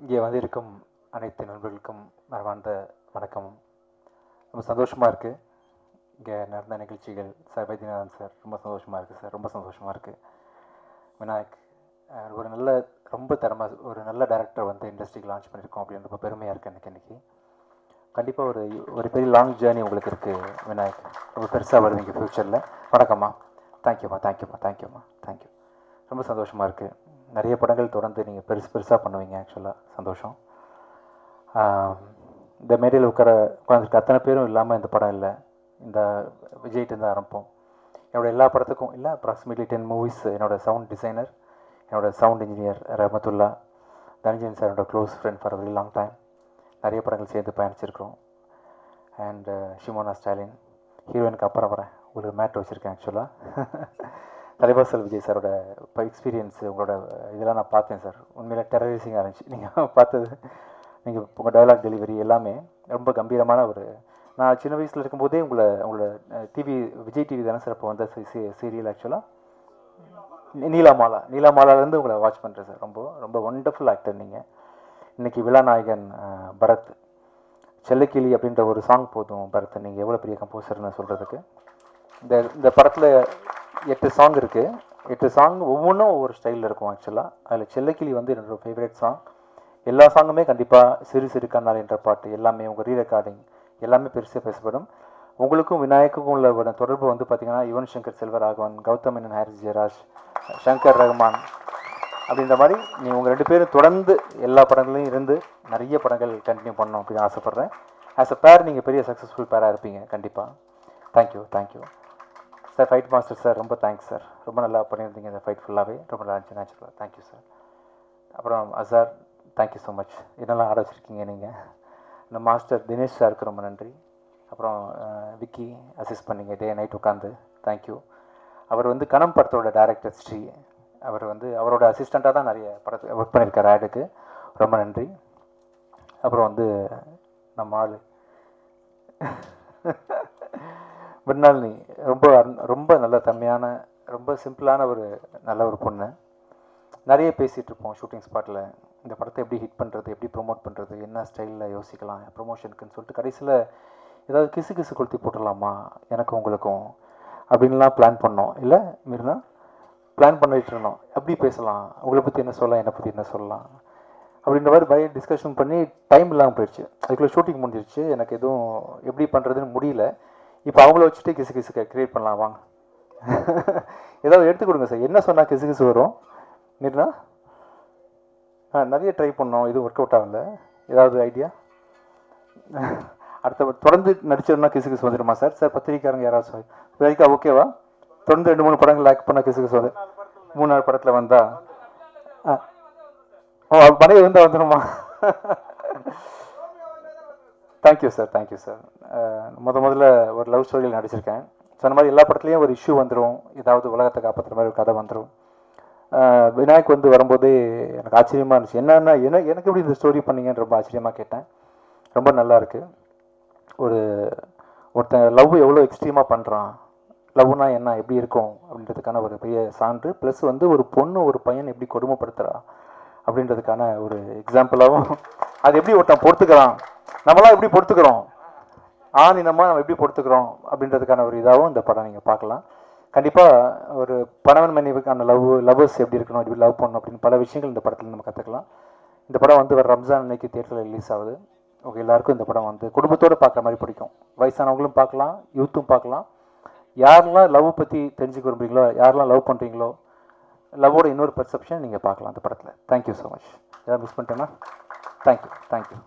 இங்கே வந்திருக்கும் அனைத்து நண்பர்களுக்கும் மரவார்ந்த வணக்கமும். ரொம்ப சந்தோஷமாக இருக்குது இங்கே நடந்த நிகழ்ச்சிகள் சார் வைத்தியநாதன் சார் ரொம்ப சந்தோஷமாக இருக்குது சார். ரொம்ப சந்தோஷமாக இருக்குது விநாயக் ஒரு நல்ல ரொம்ப தரமாக ஒரு நல்ல டேரக்டர் வந்து இண்டஸ்ட்ரிக்கு லான்ச் பண்ணியிருக்கோம் அப்படின்னு ரொம்ப பெருமையாக இருக்குது எனக்கு இன்றைக்கி கண்டிப்பாக ஒரு ஒரு பெரிய லாங் ஜேர்னி உங்களுக்கு இருக்குது விநாயக். ரொம்ப பெருசாக வருவீங்க ஃப்யூச்சரில் வணக்கம்மா தேங்க்யூம்மா தேங்க்யூம்மா தேங்க்யூம்மா தேங்க்யூ ரொம்ப சந்தோஷமாக இருக்குது நிறைய படங்கள் தொடர்ந்து நீங்கள் பெருசு பெருசாக பண்ணுவீங்க ஆக்சுவலாக சந்தோஷம். இந்த மேடையில் உட்கார உட்காந்துருக்க அத்தனை பேரும் இல்லாமல் இந்த படம் இல்லை. இந்த விஜய்கிட்ட இருந்து ஆரம்பிப்போம். என்னோடய எல்லா படத்துக்கும் இல்லை அப்ராக்சிமேட்லி டென் மூவிஸ் என்னோட சவுண்ட் டிசைனர் என்னோடய சவுண்ட் இன்ஜினியர் ரஹமத்துல்லா தனஞ்சன் சாரோட close friend for very long time நிறைய படங்கள் சேர்ந்து பயணிச்சிருக்கிறோம். அண்டு ஷிமோனா ஸ்டாலின் ஹீரோயினுக்கு அப்புறம் வரேன் ஒரு மேட் வச்சுருக்கேன் ஆக்சுவலாக தலைவாசல் விஜய் சாரோட இப்போ எக்ஸ்பீரியன்ஸ் உங்களோட இதெல்லாம் நான் பார்த்தேன் சார். உண்மையில் டெரரிசிங்காக இருந்துச்சு. நீங்கள் பார்த்தது நீங்கள் உங்கள் டைலாக் டெலிவரி எல்லாமே ரொம்ப கம்பீரமான ஒரு நான் சின்ன வயசில் இருக்கும்போதே உங்களை உங்களோட டிவி விஜய் டிவி தானே சார் இப்போ வந்த சீரியல் ஆக்சுவலாக நீலாமாலா. நீலாமாலாலேருந்து உங்களை வாட்ச் பண்ணுறேன் சார். ரொம்ப ரொம்ப ஒண்டர்ஃபுல் ஆக்டர் நீங்கள் இன்னைக்கு விழாநாயகன் நாயகன் பரத். செல்லக்கிளி அப்படின்ற ஒரு சாங் போதும் பரத் நீங்கள் எவ்வளோ பெரிய கம்போசர்னு சொல்கிறதுக்கு இந்த இந்த படத்தில் எட்டு சாங் இருக்குது எட்டு சாங் ஒவ்வொன்றும் ஒவ்வொரு ஸ்டைலில் இருக்கும் ஆக்சுவலாக அதில் செல்லக்கிளி வந்து என்னோட ஃபேவரட் சாங் எல்லா சாங்குமே கண்டிப்பாக சிறு சிறு கண்ணால் என்ற பாட்டு. எல்லாமே உங்கள் ரீ ரெக்கார்டிங் எல்லாமே பெருசாக பேசப்படும். உங்களுக்கும் விநாயக்குக்கும் உள்ள தொடர்பு வந்து பார்த்திங்கன்னா யுவன் சங்கர் செல்வராகவன் கௌதம் மேனன் ஹாரிஸ் ஜெயராஜ் சங்கர் ரஹ்மான் அப்படின்ற மாதிரி நீ உங்கள் ரெண்டு பேரும் தொடர்ந்து எல்லா படங்களையும் இருந்து நிறைய படங்கள் கண்டினியூ பண்ணணும் அப்படின்னு ஆசைப்பட்றேன். ஆஸ் அ பேர் நீங்கள் பெரிய சக்ஸஸ்ஃபுல் பேராக இருப்பீங்க. கண்டிப்பாக thank you thank you sir fight master sir ரொம்ப தேங்க்ஸ் சார் ரொம்ப நல்லா பண்ணியிருந்தீங்க இந்த ஃபைட் ஃபுல்லாகவே ரொம்ப நல்லா இருந்துச்சு நேச்சுரலாக தேங்க்யூ சார் அப்புறம் அசார் தேங்க்யூ ஸோ மச் இதெல்லாம் ஆட வச்சுருக்கீங்க நீங்கள் இந்த மாஸ்டர் தினேஷ் சாருக்கு ரொம்ப நன்றி. அப்புறம் விக்கி அசிஸ்ட் பண்ணீங்க. டே நைட் உட்காந்து தேங்க்யூ அவர் வந்து கணம் படத்தோட டேரக்டர் ஸ்ரீ. அவர் வந்து அவரோட அசிஸ்டண்ட்டாக தான் நிறைய படத்தை ஒர்க் பண்ணியிருக்கார் ஆடுக்கு. ரொம்ப நன்றி. அப்புறம் வந்து நம்ம ஆள். மிருனாலினி ரொம்ப ரொம்ப நல்ல தன்மையான ரொம்ப சிம்பிளான ஒரு நல்ல ஒரு பொண்ணு. நிறைய பேசிகிட்டு இருப்போம் ஷூட்டிங் ஸ்பாட்டில் இந்த படத்தை எப்படி ஹிட் பண்ணுறது எப்படி ப்ரொமோட் பண்ணுறது என்ன ஸ்டைலில் யோசிக்கலாம் ப்ரொமோஷனுக்குன்னு சொல்லிட்டு கடைசியில் ஏதாவது கிசு கிசு கொளுத்தி போட்டுடலாமா எனக்கும் உங்களுக்கும் அப்படின்லாம் பிளான் பண்ணோம். இல்லை மீறினா பிளான் பண்ணிட்டு இருந்தோம் எப்படி பேசலாம்? உங்களை பற்றி என்ன சொல்லலாம்? என்னை பற்றி என்ன சொல்லலாம்? அப்படின்ற மாதிரி பயய டிஸ்கஷன் பண்ணி டைம் இல்லாமல் போயிடுச்சு. அதுக்குள்ளே ஷூட்டிங் முடிஞ்சிருச்சு. எனக்கு எதுவும் எப்படி பண்ணுறதுன்னு முடியல. இப்போ அவங்கள வச்சுட்டு கிசு கிசுக்க கிரியேட் பண்ணலாம். வாங்க. ஏதாவது எடுத்து கொடுங்க சார். என்ன சொன்னால் கிசு கிசு வரும்? மீறினா ஆ நிறைய ட்ரை பண்ணோம். எதுவும் ஒர்க் அவுட் ஆகல. ஏதாவது ஐடியா அடுத்த தொடர்ந்து நடிச்சோம்னா கிசு கிசு வந்துடுமா சார்? சார் பத்திரிக்காரங்க யாராவது சார் வரைக்கும் ஓகேவா தொடர்ந்து ரெண்டு மூணு படங்கள் லேக் பண்ண கிசு கிசு வந்து. மூணு நாள் படத்தில் வந்தா. ஓ மனைவி வந்தால் வந்துடுமா தேங்க்யூ சார் தேங்க்யூ சார் முத முதல்ல ஒரு லவ் ஸ்டோரியில் நடிச்சிருக்கேன். அந்த மாதிரி எல்லா படத்துலையும் ஒரு இஷ்யூ வந்துடும் ஏதாவது உலகத்தை காப்பாற்றுற மாதிரி ஒரு கதை வந்துடும் விநாயக் வந்து வரும்போதே எனக்கு ஆச்சரியமாக இருந்துச்சு. என்னென்னா என்ன எனக்கு எப்படி இந்த ஸ்டோரி பண்ணீங்கன்னு ரொம்ப ஆச்சரியமாக கேட்டேன். ரொம்ப நல்லா இருக்குது ஒரு ஒருத்தன் லவ் எவ்வளோ எக்ஸ்ட்ரீமாக பண்ணுறான் லவ்னா என்ன எப்படி இருக்கும் அப்படின்றதுக்கான ஒரு பெரிய சான்று. ப்ளஸ் வந்து ஒரு பொண்ணு ஒரு பையன் எப்படி கொடுமைப்படுத்துறா அப்படின்றதுக்கான ஒரு எக்ஸாம்பிளாகவும் அது எப்படி ஒருத்தன் பொறுத்துக்கிறான்? நம்மளாம் எப்படி பொறுத்துக்கிறோம்? ஆண் இனமாக நம்ம எப்படி பொறுத்துக்கிறோம் அப்படின்றதுக்கான ஒரு இதாகவும் இந்த படம் நீங்கள் பார்க்கலாம். கண்டிப்பாக ஒரு பணவன் மனைவிக்கான லவ் லவ்வர்ஸ் எப்படி இருக்கணும் எப்படி லவ் பண்ணணும் அப்படின்னு பல விஷயங்கள் இந்த படத்தில் நம்ம கற்றுக்கலாம் இந்த படம் வந்து வர ரம்ஜான் அன்னைக்கு தேட்டரில் ரிலீஸ் ஆகுது. உங்கள் எல்லாருக்கும் இந்த படம் வந்து குடும்பத்தோடு பார்க்குற மாதிரி பிடிக்கும். வயசானவங்களும் பார்க்கலாம் யூத்தும் பார்க்கலாம். யாரெல்லாம் லவ் பற்றி தெரிஞ்சுக்க விரும்புறீங்களோ யாரெல்லாம் லவ் பண்ணுறீங்களோ லவ்வோட இன்னொரு பெர்செப்ஷன் நீங்கள் பார்க்கலாம் அந்த படத்தில். தேங்க்யூ ஸோ மச் ஏதாவது மிஸ் பண்ணிட்டேன்னா தேங்க்யூ தேங்க்யூ